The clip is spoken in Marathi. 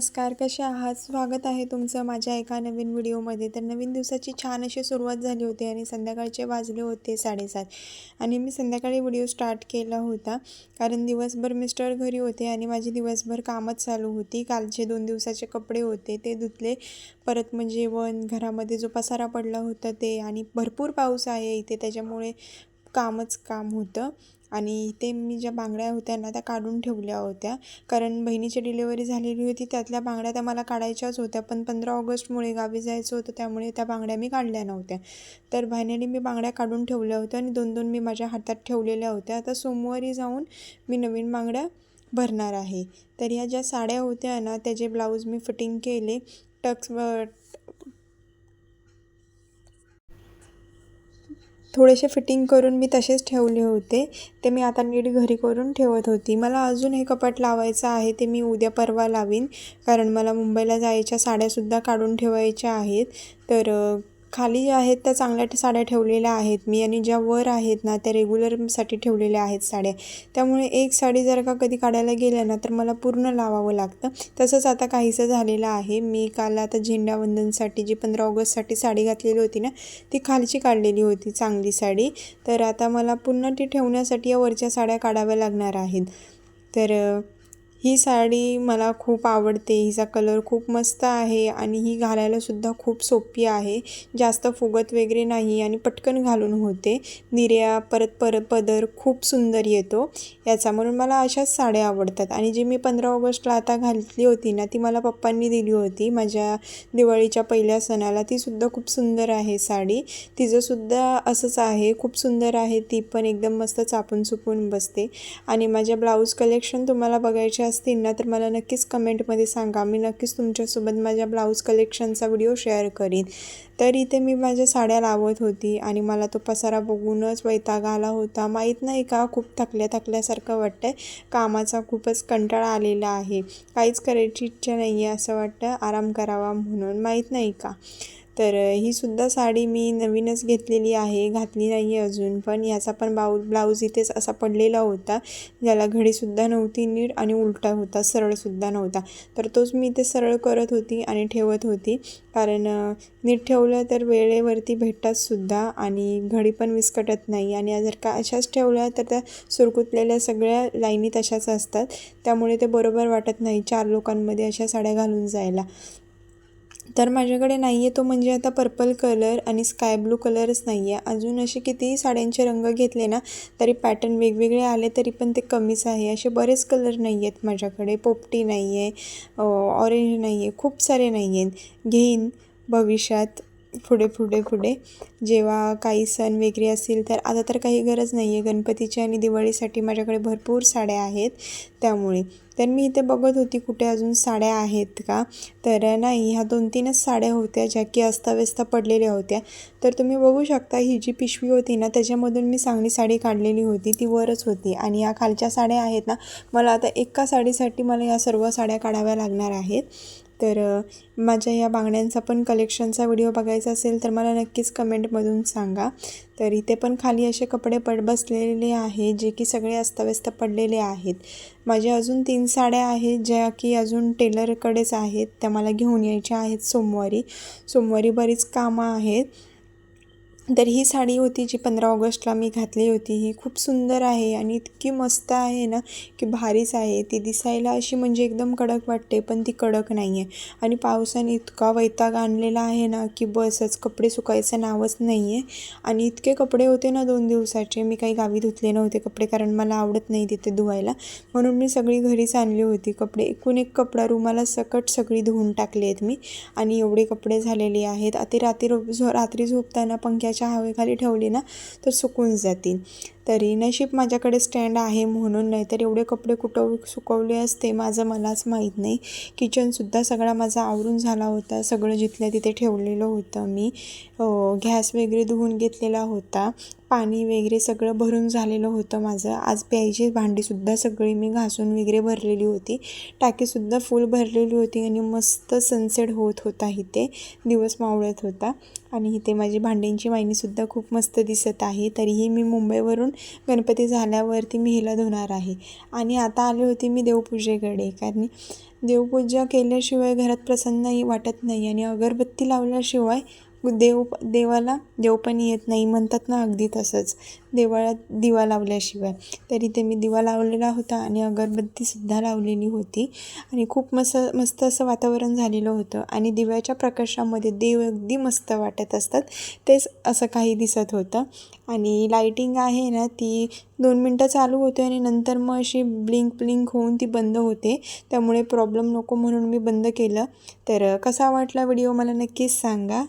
नमस्कार कसे आहात? स्वागत आहे तुमचं माझ्या एका नवीन व्हिडिओमध्ये. तर नवीन दिवसाची छान अशी सुरुवात झाली होती आणि संध्याकाळचे वाजले होते साडेसात आणि मी संध्याकाळी व्हिडिओ स्टार्ट केला होता कारण दिवसभर मिस्टर घरी होते आणि माझी दिवसभर कामच चालू होती. कालचे दोन दिवसाचे कपडे होते ते धुतले. परत मग जेवण घरामध्ये जो पसारा पडला होता ते आणि भरपूर पाऊस आहे इथे त्याच्यामुळे कामच काम होतं. आणि ते मी ज्या बांगड्या होत्या ना त्या काढून ठेवल्या होत्या. कारण बहिणीची डिलेवरी झालेली होती त्यातल्या बांगड्या त्या मला काढायच्याच होत्या. पण पंधरा ऑगस्टमुळे गावी जायचं होतं त्यामुळे त्या बांगड्या मी काढल्या नव्हत्या. तर बहिणीने मी बांगड्या काढून ठेवल्या होत्या आणि दोन दोन मी माझ्या हातात ठेवलेल्या होत्या. आता सोमवारी जाऊन मी नवीन बांगड्या भरणार आहे. तर ह्या ज्या साड्या होत्या ना त्याचे ब्लाऊज मी फिटिंग केले. टक्स थोडेसे फिटिंग करून मी तसेच ठेवले होते. ते मी आता नीट घरी करून ठेवत होती. मला अजून हे कपाट लावायचं आहे ते मी उद्या परवा लावीन. कारण मला मुंबईला जायच्या साड्यासुद्धा काढून ठेवायच्या आहेत. तर खाली ज्या आहेत त्या चांगल्या साड्या ठेवलेल्या आहेत. मी आणि ज्या वर आहेत ना त्या रेग्युलरसाठी ठेवलेल्या आहेत साड्या. त्यामुळे एक साडी जर का कधी काढायला गेल्या ना तर मला पूर्ण लावावं लागतं. तसंच आता काहीसं झालेलं आहे. मी काल आता झेंडावंदनसाठी जी पंधरा ऑगस्टसाठी साडी घातलेली होती ना ती खालची काढलेली होती चांगली साडी. तर आता मला पुन्हा ती ठेवण्यासाठी या वरच्या साड्या काढाव्या लागणार आहेत. तर ही साडी मला खूप आवडते हिचा कलर खूप मस्त आहे आणि ही घालायलासुद्धा खूप सोपी आहे. जास्त फुगत वगैरे नाही आणि पटकन घालून होते. निर्या परत परत पदर खूप सुंदर येतो. याचा म्हणून मला अशाच साड्या आवडतात. आणि जी मी पंधरा ऑगस्टला आता घातली होती ना ती मला पप्पांनी दिली होती. माझ्या दिवाळीच्या पहिल्या सणाला तीसुद्धा खूप सुंदर आहे साडी. तिचंसुद्धा असंच आहे खूप सुंदर आहे. ती पण एकदम मस्त चापून चुपून बसते. आणि माझ्या ब्लाऊज कलेक्शन तुम्हाला बघायचे असतील ना तर मला नक्कीच कमेंटमध्ये सांगा. मी नक्कीच तुमच्यासोबत माझ्या ब्लाऊज कलेक्शनचा व्हिडिओ शेअर करीन. तर इथे मी माझ्या साड्या लावत होती आणि मला तो पसारा बघूनच वैताग आला होता. माहीत नाही का खूप थकल्या थकल्यासारखं वाटतं आहे कामाचा खूपच कंटाळा आलेला आहे. काहीच करायची इच्छा नाही आहे असं वाटतं. आराम करावा म्हणून. माहीत नाही का? तर ही सुद्धा साडी मी नवीनच घेतलेली आहे घातली नाही आहे अजून. पण याचा पण बाऊ ब्लाऊज इथेच असा पडलेला होता. ज्याला घडीसुद्धा नव्हती नीट आणि उलटा होता सरळसुद्धा नव्हता. तर तोच मी इथे सरळ करत होती आणि ठेवत होती. कारण नीट ठेवलं तर वेळेवरती भेटतातसुद्धा आणि घडी पण विस्कटत नाही. आणि जर का अशाच ठेवल्या तर त्या सुरकुतलेल्या सगळ्या लाईनी तशाच असतात. त्यामुळे ते बरोबर वाटत नाही चार लोकांमध्ये अशा साड्या घालून जायला. तर माझ्याकडे नाही आहे तो म्हणजे आता पर्पल कलर आणि स्काय ब्लू कलरच नाही आहे अजून असे कितीही साड्यांचे रंग घेतले ना तरी पॅटर्न वेगवेगळे आले तरी पण ते कमीच आहे. असे बरेच कलर नाही आहेत माझ्याकडे. पोपटी नाही आहे ऑरेंज नाही आहे खूप सारे नाही आहेत घेईन भविष्यात पुढे पुढे पुढे. जेव्हा काही सण वगैरे असतील तर आता तर काही गरज नाही आहे गणपतीची आणि दिवाळीसाठी माझ्याकडे भरपूर साड्या आहेत त्यामुळे. तर मी इथे बघत होती कुठे अजून साड्या आहेत का? तर नाही ह्या दोन तीनच साड्या होत्या ज्या की अस्ताव्यस्त पडलेल्या होत्या. तर तुम्ही बघू शकता ही जी पिशवी होती ना त्याच्यामधून मी चांगली साडी काढलेली होती. ती वरच होती. आणि या खालच्या साड्या आहेत ना मला आता एका साडीसाठी मला या सर्व साड्या काढाव्या लागणार आहेत. तर माझ्या या बांगड्यांचा पण कलेक्शनचा व्हिडिओ बघायचा असेल तर मला नक्कीच कमेंटमधून सांगा. तर इथे पण खाली असे कपडे पड बसलेले आहे जे की सगळे अस्ताव्यस्त पडलेले आहेत. माझ्या अजून तीन साड्या आहेत ज्या की अजून टेलरकडेच आहेत. त्या मला घेऊन यायच्या आहेत सोमवारी. सोमवारी बरीच कामं आहेत. तर ही साडी होती जी पंधरा ऑगस्टला मी घातली होती. ही खूप सुंदर आहे आणि इतकी मस्त आहे ना की भारीच आहे. ती दिसायला अशी म्हणजे एकदम कडक वाटते पण ती कडक नाही आहे आणि पावसाने इतका वैताग आणलेला आहे ना की बसच कपडे सुकायचं नावच नाही आहे आणि इतके कपडे होते ना दोन दिवसाचे मी काही गावी धुतले नव्हते कपडे कारण मला आवडत नाही तिथे धुवायला. म्हणून मी सगळी घरीच आणली होती. कपडे एकूण एक कपडा रुमाला सकट सगळी धुवून टाकले आहेत मी. आणि एवढे कपडे झालेले आहेत. आता रात्री झो रात्री झोपताना पंख्याच्या फॅनच्या हवेखाली ठेवली ना तर सुकून जातील. तरी नशीब माझ्याकडे स्टँड आहे म्हणून नाही तर एवढे कपडे कुठं सुकवले असते माझं मलाच माहीत नाही. किचनसुद्धा सगळा माझा आवरून झाला होता. सगळं जिथल्या तिथे ठेवलेलं होतं मी. गॅस वगैरे धुवून घेतलेला होता. पाणी वगैरे सगळं भरून झालेलं होतं माझं. आज प्यायची भांडीसुद्धा सगळी मी घासून वगैरे भरलेली होती. टाकीसुद्धा फुल भरलेली होती आणि मस्त सनसेट होत होता इथे. दिवस मावळत होता. आणि इथे माझी भांड्यांची वाहिनीसुद्धा खूप मस्त दिसत आहे. तरीही मी मुंबईवरून गणपती झाल्यावरती मी हिला धुणार आहे. आणि आता आले होते मी देवपूजेकडे. कारण देवपूजा केल्याशिवाय घरात प्रसन्नही वाटत नाही. आणि अगरबत्ती लावल्याशिवाय देव देवाला देव पण येत नाही म्हणतात ना अगदी तसंच. देवाळात दिवा लावल्याशिवाय. तर इथे मी दिवा लावलेला होता आणि अगरबत्तीसुद्धा लावलेली होती. आणि खूप मस्त मस्त असं वातावरण झालेलं होतं. आणि दिव्याच्या प्रकाशामध्ये देव अगदी मस्त वाटत असतात. तेच असं काही दिसत होतं. आणि लाईटिंग आहे ना ती दोन मिनटं चालू होते आणि नंतर मग अशी ब्लिंक ब्लिंक होऊन ती बंद होते. त्यामुळे प्रॉब्लेम नको म्हणून मी बंद केलं. तर कसा वाटला व्हिडिओ मला नक्कीच सांगा.